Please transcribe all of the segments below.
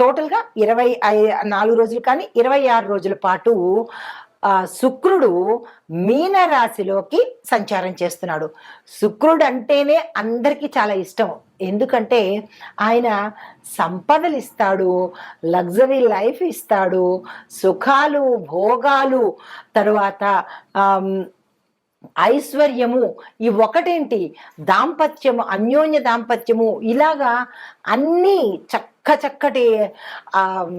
టోటల్గా ఇరవై నాలుగు రోజులు కానీ ఇరవై ఆరు రోజుల పాటు శుక్రుడు మీన రాశిలోకి సంచారం చేస్తున్నాడు. శుక్రుడు అంటేనే అందరికీ చాలా ఇష్టం. ఎందుకంటే ఆయన సంపదలు ఇస్తాడు లగ్జరీ లైఫ్ ఇస్తాడు సుఖాలు భోగాలు తరువాత ఐశ్వర్యము ఈ ఒకటేంటి? దాంపత్యము అన్యోన్య దాంపత్యము ఇలాగా అన్నీ చక్క చక్కటి ఆ,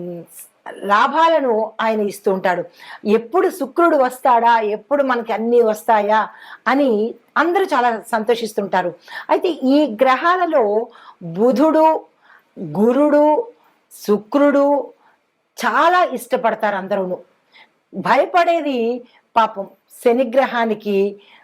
లాభాలను ఆయన ఇస్తూ ఉంటాడు. ఎప్పుడు శుక్రుడు వస్తాడా? ఎప్పుడు మనకి అన్నీ వస్తాయా? అని అందరూ చాలా సంతోషిస్తుంటారు. అయితే ఈ గ్రహాలలో బుధుడు గురుడు శుక్రుడు చాలా ఇష్టపడతారు అందరూ భయపడేది పాపం శనిగ్రహానికి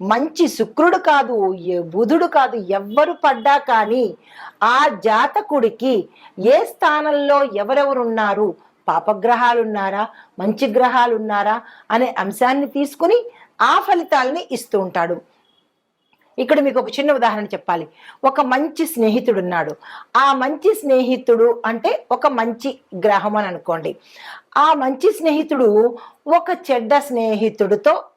మంచి శుక్రుడు కాదు బుధుడు కాదు ఎవ్వరు పడ్డా కానీ ఆ జాతకుడికి ఏ స్థానంలో ఎవరెవరు ఉన్నారు ఉన్నారా మంచి గ్రహాలు ఉన్నారా అనే అంశాన్ని తీసుకుని ఆ ఫలితాలని ఇస్తూ ఉంటాడు. ఇక్కడ మీకు ఒక చిన్న ఉదాహరణ చెప్పాలి. ఒక మంచి స్నేహితుడు ఉన్నాడు ఆ మంచి స్నేహితుడు అంటే ఒక మంచి గ్రహం అని అనుకోండి. ఆ మంచి స్నేహితుడు ఒక చెడ్డ స్నేహితుడితో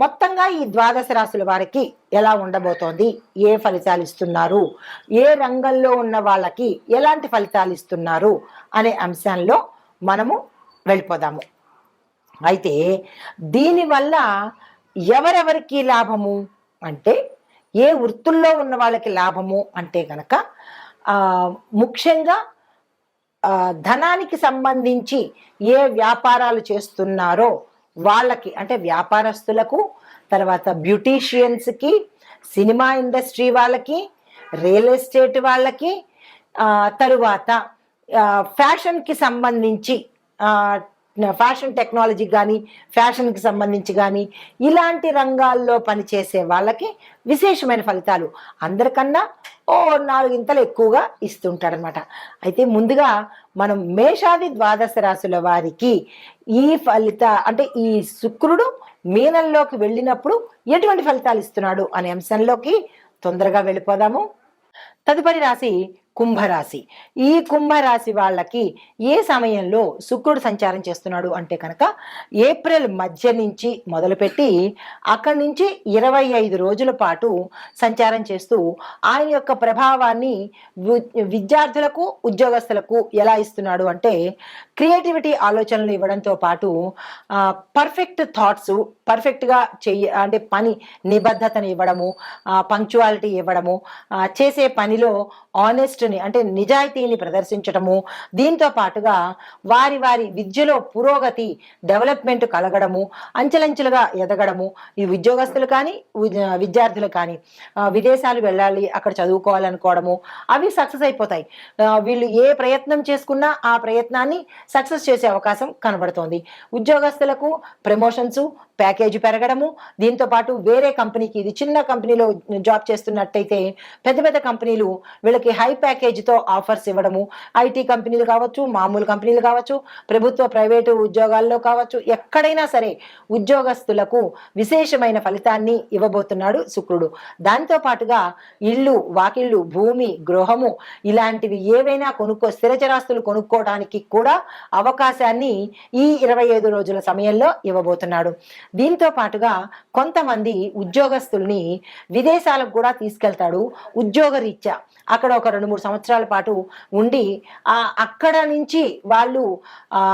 మొత్తంగా ఈ ద్వాదశ రాశుల వారికి ఎలా ఉండబోతోంది? ఏ ఫలితాలు ఇస్తున్నారు? ఏ రంగంలో ఉన్న వాళ్ళకి ఎలాంటి ఫలితాలు ఇస్తున్నారు? అనే అంశంలో మనము వెళ్ళిపోదాము. అయితే దీనివల్ల ఎవరెవరికి లాభము? అంటే ఏ వృత్తుల్లో ఉన్న వాళ్ళకి లాభము? అంటే కనుక ముఖ్యంగా ధనానికి సంబంధించి ఏ వ్యాపారాలు చేస్తున్నారో వాళ్ళకి అంటే వ్యాపారస్తులకు తర్వాత బ్యూటీషియన్స్కి సినిమా ఇండస్ట్రీ వాళ్ళకి రియల్ ఎస్టేట్ వాళ్ళకి తరువాత ఫ్యాషన్కి సంబంధించి ఫ్యాషన్ టెక్నాలజీ కానీ ఫ్యాషన్కి సంబంధించి కానీ ఇలాంటి రంగాల్లో పనిచేసే వాళ్ళకి విశేషమైన ఫలితాలు అందరికన్నా ఓ నాలుగింతలు ఎక్కువగా ఇస్తుంటాడనమాట అయితే ముందుగా మనం మేషాది ద్వాదశ రాశుల వారికి ఈ ఫలిత అంటే ఈ శుక్రుడు మీనంలోకి వెళ్ళినప్పుడు ఎటువంటి ఫలితాలు ఇస్తున్నాడు అనే అంశంలోకి తొందరగా వెళ్ళిపోదాము. తదుపరి రాశి కుంభరాశి. ఈ కుంభరాశి వాళ్ళకి ఏ సమయంలో శుక్రుడు సంచారం చేస్తున్నాడు అంటే కనుక ఏప్రిల్ మధ్య నుంచి మొదలుపెట్టి అక్కడి నుంచి ఇరవై ఐదు రోజుల పాటు సంచారం చేస్తూ ఆయన యొక్క ప్రభావాన్ని విద్యార్థులకు ఉద్యోగస్తులకు ఎలా ఇస్తున్నాడు అంటే క్రియేటివిటీ ఆలోచనలు ఇవ్వడంతో పాటు పర్ఫెక్ట్ థాట్స్ పర్ఫెక్ట్గా చెయ్య అంటే పని నిబద్ధతను ఇవ్వడము పంక్చువాలిటీ ఇవ్వడము చేసే పనిలో ఆనెస్ట్ని అంటే నిజాయితీని ప్రదర్శించడము దీంతో పాటుగా వారి వారి విద్యలో పురోగతి డెవలప్మెంట్ కలగడము అంచెలంచెలుగా ఎదగడము ఈ ఉద్యోగస్తులు కానీ విద్యార్థులు కానీ విదేశాలు వెళ్ళాలి అక్కడ చదువుకోవాలనుకోవడము అవి సక్సెస్ అయిపోతాయి. వీళ్ళు ఏ ప్రయత్నం చేసుకున్నా ఆ ప్రయత్నాన్ని సక్సెస్ చేసే అవకాశం కనబడుతోంది. ఉద్యోగస్తులకు ప్రమోషన్స్ ప్యాకేజ్ పెరగడము దీంతో పాటు వేరే కంపెనీకి ఇది చిన్న కంపెనీలో జాబ్ చేస్తున్నట్టయితే పెద్ద పెద్ద కంపెనీలు వీళ్ళకి హై ప్యాకేజీతో ఆఫర్స్ ఇవ్వడము ఐటీ కంపెనీలు కావచ్చు మామూలు కంపెనీలు కావచ్చు ప్రభుత్వ ప్రైవేటు ఉద్యోగాల్లో కావచ్చు ఎక్కడైనా సరే ఉద్యోగస్తులకు విశేషమైన ఫలితాన్ని ఇవ్వబోతున్నాడు శుక్రుడు. దాంతో పాటుగా ఇల్లు వాకిళ్ళు భూమి గృహము ఇలాంటివి ఏవైనా కొనుక్కో స్థిరచరాస్తులు కొనుక్కోవడానికి కూడా అవకాశాన్ని ఈ ఇరవై ఐదు రోజుల సమయంలో ఇవ్వబోతున్నాడు. దీంతో పాటుగా కొంతమంది ఉద్యోగస్తుల్ని విదేశాలకు కూడా తీసుకెళ్తాడు ఉద్యోగరీత్యా. అక్కడ ఒక రెండు మూడు సంవత్సరాల పాటు ఉండి ఆ అక్కడ నుంచి వాళ్ళు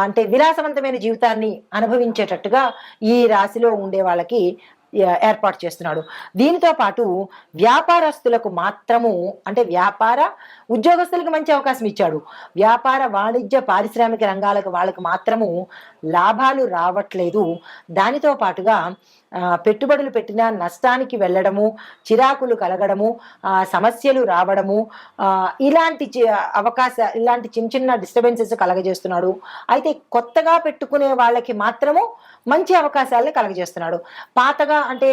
అంటే విలాసవంతమైన జీవితాన్ని అనుభవించేటట్టుగా ఈ రాశిలో ఉండే వాళ్ళకి ఏర్పాటు చేస్తున్నాడు. దీనితో పాటు వ్యాపారస్తులకు మాత్రము అంటే వ్యాపార ఉద్యోగస్తులకు మంచి అవకాశం ఇచ్చాడు. వ్యాపార వాణిజ్య పారిశ్రామిక రంగాలకు వాళ్ళకు మాత్రము లాభాలు రావట్లేదు. దానితో పాటుగా పెట్టుబడులు పెట్టిన నష్టానికి వెళ్ళడము చిరాకులు కలగడము సమస్యలు రావడము ఇలాంటి అవకాశ ఇలాంటి చిన్న చిన్న డిస్టర్బెన్సెస్ కలగజేస్తున్నాడు. అయితే కొత్తగా పెట్టుకునే వాళ్ళకి మాత్రము మంచి అవకాశాలను కలగజేస్తున్నాడు. పాతగా అంటే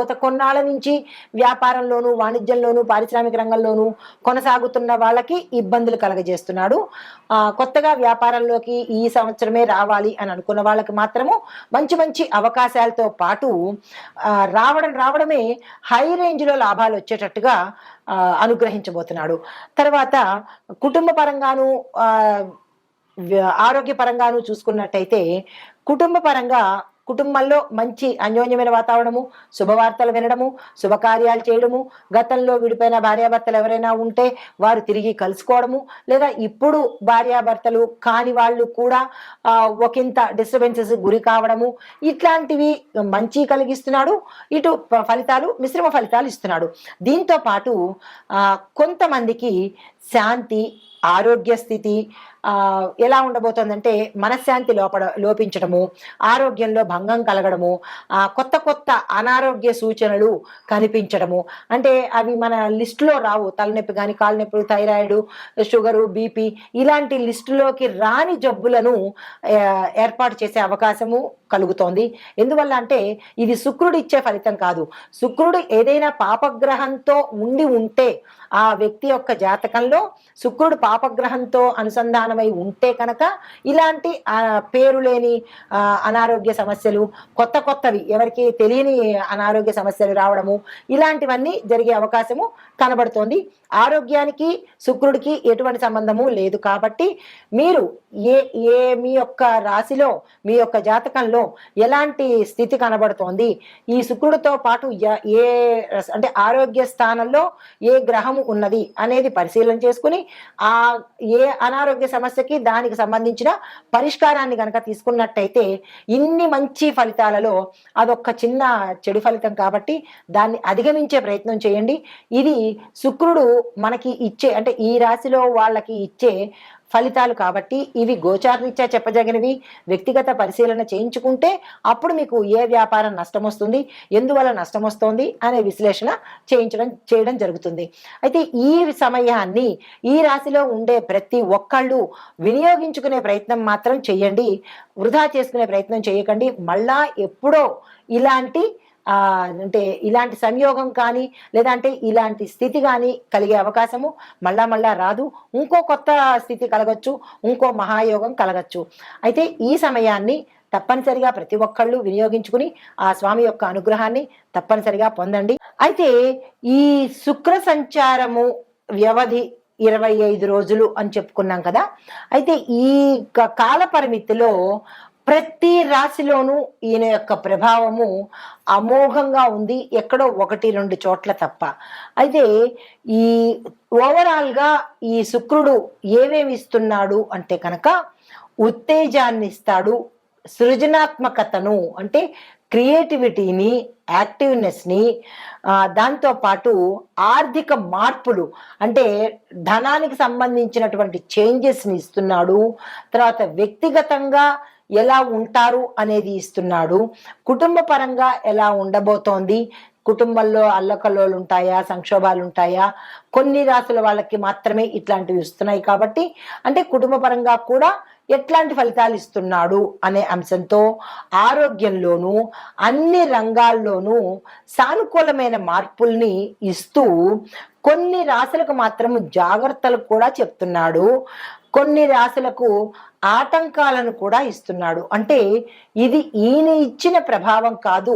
గత కొన్నాళ్ళ నుంచి వ్యాపారంలోను వాణిజ్యంలోను పారిశ్రామిక రంగంలోను కొనసాగుతున్న వాళ్ళకి ఇబ్బందులు కలగజేస్తున్నాడు. ఆ, కొత్తగా వ్యాపారంలోకి ఈ సంవత్సరమే రావాలి అని అనుకున్న వాళ్ళకి మాత్రము మంచి మంచి అవకాశాలతో పాటు రావడం రావడమే హై రేంజ్లో లాభాలు వచ్చేటట్టుగా ఆ, అనుగ్రహించబోతున్నాడు. తర్వాత కుటుంబ పరంగాను ఆ, ఆరోగ్యపరంగాను చూసుకున్నట్టయితే కుటుంబ పరంగా కుటుంబంలో మంచి అన్యోన్యమైన వాతావరణము శుభవార్తలు వినడము శుభకార్యాలు చేయడము గతంలో విడిపోయిన భార్యాభర్తలు ఎవరైనా ఉంటే వారు తిరిగి కలుసుకోవడము లేదా ఇప్పుడు భార్యాభర్తలు కాని వాళ్ళు కూడా ఒకంత డిస్టర్బెన్సెస్ గురి కావడము ఇట్లాంటివి మంచి కలిగిస్తున్నాడు. ఇటు ప- ఫలితాలు మిశ్రమ ఫలితాలు ఇస్తున్నాడు. దీంతో పాటు కొంతమందికి శాంతి ఆరోగ్య స్థితి ఎలా ఉండబోతోందంటే మనశ్శాంతి లోపడ లోపించడము ఆరోగ్యంలో భంగం కలగడము ఆ, కొత్త కొత్త అనారోగ్య సూచనలు కనిపించడము. అంటే అవి మన లిస్టులో రావు. తలనొప్పి కానీ కాళ్ళ థైరాయిడ్ షుగరు బీపీ ఇలాంటి లిస్టులోకి రాని జబ్బులను ఏర్పాటు చేసే అవకాశము కలుగుతోంది. ఎందువల్ల అంటే ఇది శుక్రుడు ఇచ్చే ఫలితం కాదు. శుక్రుడు ఏదైనా పాపగ్రహంతో ఉండి ఉంటే ఆ వ్యక్తి యొక్క జాతకంలో శుక్రుడు పాపగ్రహంతో అనుసంధానం కారణమై ఉంటే కనుక ఇలాంటి ఆ, పేరు లేని అనారోగ్య సమస్యలు కొత్త కొత్తవి ఎవరికి తెలియని అనారోగ్య సమస్యలు రావడము ఇలాంటివన్నీ జరిగే అవకాశము కనబడుతోంది. ఆరోగ్యానికి శుక్రుడికి ఎటువంటి సంబంధము లేదు కాబట్టి మీరు ఏ ఏ మీ యొక్క రాశిలో మీ యొక్క జాతకంలో ఎలాంటి స్థితి కనబడుతోంది? ఈ శుక్రుడితో పాటు ఏ అంటే ఆరోగ్య స్థానంలో ఏ గ్రహము ఉన్నది అనేది పరిశీలన చేసుకుని ఆ ఏ అనారోగ్య సమస్యకి దానికి సంబంధించిన పరిష్కారాన్ని కనుక తీసుకున్నట్టయితే ఇన్ని మంచి ఫలితాలలో అదొక్క చిన్న చెడు ఫలితం కాబట్టి దాన్ని అధిగమించే ప్రయత్నం చేయండి. ఇది శుక్రుడు మనకి ఇచ్చే అంటే ఈ రాశిలో వాళ్ళకి ఇచ్చే ఫలితాలు కాబట్టి ఇవి గోచారరీత్యా చెప్పదగినవి. వ్యక్తిగత పరిశీలన చేయించుకుంటే అప్పుడు మీకు ఏ వ్యాపారం నష్టం వస్తుంది ఎందువల్ల నష్టం వస్తుంది అనే విశ్లేషణ చేయించడం చేయడం జరుగుతుంది. అయితే ఈ సమయాన్ని ఈ రాశిలో ఉండే ప్రతి ఒక్కళ్ళు వినియోగించుకునే ప్రయత్నం మాత్రం చేయండి. వృధా చేసుకునే ప్రయత్నం చేయకండి. మళ్ళా ఎప్పుడో ఇలాంటి అంటే ఇలాంటి సంయోగం కానీ లేదంటే ఇలాంటి స్థితి కానీ కలిగే అవకాశము మళ్ళా మళ్ళా రాదు. ఇంకో కొత్త స్థితి కలగచ్చు ఇంకో మహాయోగం కలగచ్చు. అయితే ఈ సమయాన్ని తప్పనిసరిగా ప్రతి ఒక్కళ్ళు వినియోగించుకుని ఆ స్వామి యొక్క అనుగ్రహాన్ని తప్పనిసరిగా పొందండి. అయితే ఈ శుక్ర సంచారము వ్యవధి ఇరవై ఐదు రోజులు అని చెప్పుకున్నాం కదా. అయితే ఈ కాల పరిమితిలో ప్రతి రాశిలోనూ ఈయన యొక్క ప్రభావము అమోఘంగా ఉంది. ఎక్కడో ఒకటి రెండు చోట్ల తప్ప. అయితే ఈ ఓవరాల్గా ఈ శుక్రుడు ఏమేమి ఇస్తున్నాడు అంటే కనుక ఉత్తేజాన్ని ఇస్తాడు. సృజనాత్మకతను అంటే క్రియేటివిటీని యాక్టివ్నెస్ని దాంతో పాటు ఆర్థిక మార్పులు అంటే ధనానికి సంబంధించినటువంటి చేంజెస్ని ఇస్తున్నాడు. తర్వాత వ్యక్తిగతంగా ఎలా ఉంటారు అనేది ఇస్తున్నాడు. కుటుంబ పరంగా ఎలా ఉండబోతోంది? కుటుంబంలో అల్లకల్లోలు ఉంటాయా? సంక్షోభాలు ఉంటాయా? కొన్ని రాసుల వాళ్ళకి మాత్రమే ఇట్లాంటివి ఇస్తున్నాయి కాబట్టి అంటే కుటుంబ పరంగా కూడా ఎట్లాంటి ఫలితాలు ఇస్తున్నాడు అనే అంశంతో ఆరోగ్యంలోనూ అన్ని రంగాల్లోనూ సానుకూలమైన మార్పుల్ని ఇస్తూ కొన్ని రాశులకు మాత్రం జాగ్రత్తలు కూడా చెప్తున్నాడు. కొన్ని రాశులకు ఆటంకాలను కూడా ఇస్తున్నాడు. అంటే ఇది ఈయన ఇచ్చిన ప్రభావం కాదు.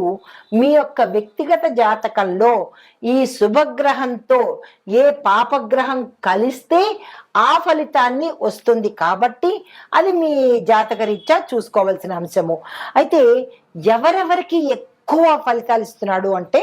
మీ యొక్క వ్యక్తిగత జాతకంలో ఈ శుభగ్రహంతో ఏ పాపగ్రహం కలిస్తే ఆ ఫలితాన్ని వస్తుంది కాబట్టి అది మీ జాతకరీత్యా చూసుకోవాల్సిన అంశము. అయితే ఎవరెవరికి ఎక్కువ ఫలితాలు ఇస్తున్నాడు అంటే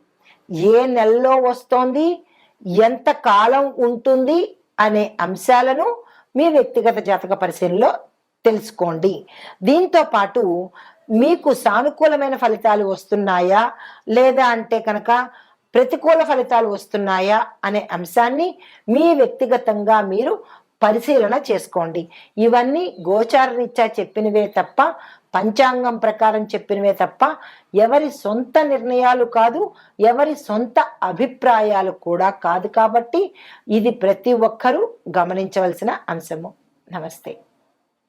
ఏ నెలలో వస్తోంది ఎంత కాలం ఉంటుంది అనే అంశాలను మీ వ్యక్తిగత జాతక పరిశీలనలో తెలుసుకోండి. దీంతో పాటు మీకు సానుకూలమైన ఫలితాలు వస్తున్నాయా? లేదా అంటే కనుక ప్రతికూల ఫలితాలు వస్తున్నాయా? అనే అంశాన్ని మీ వ్యక్తిగతంగా మీరు పరిశీలన చేసుకోండి. ఇవన్నీ గోచార రీత్యా చెప్పినవే తప్ప పంచాంగం ప్రకారం చెప్పినవే తప్ప ఎవరి సొంత నిర్ణయాలు కాదు ఎవరి సొంత అభిప్రాయాలు కూడా కాదు కాబట్టి ఇది ప్రతి ఒక్కరూ గమనించవలసిన అంశము. నమస్తే.